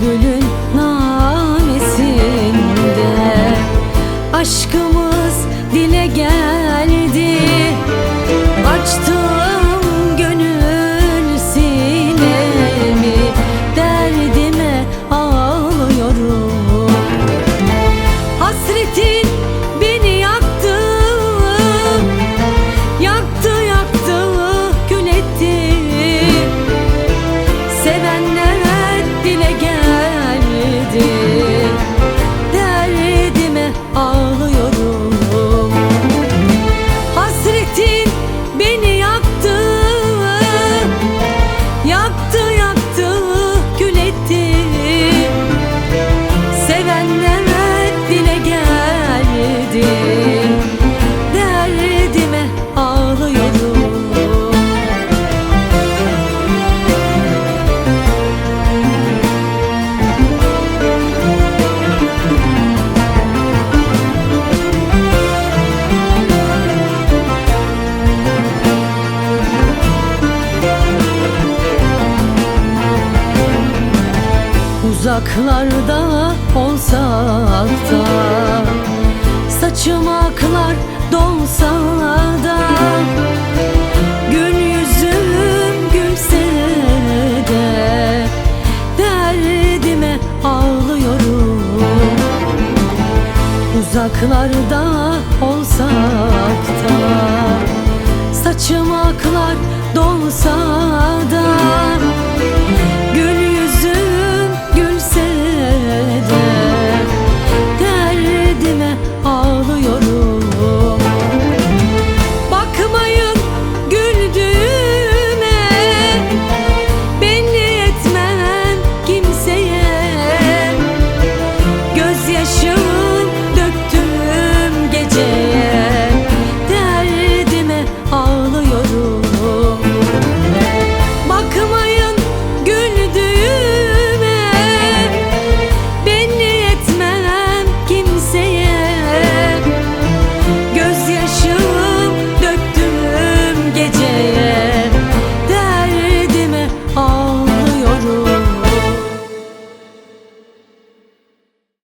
Bülbülün namesinde. Aşkımız dile geldi Uzaklarda olsak da Saçım aklar dolsa da Gün yüzüm gülse de Derdime ağlıyorum. Uzaklarda olsak da Saçım aklar dolsa da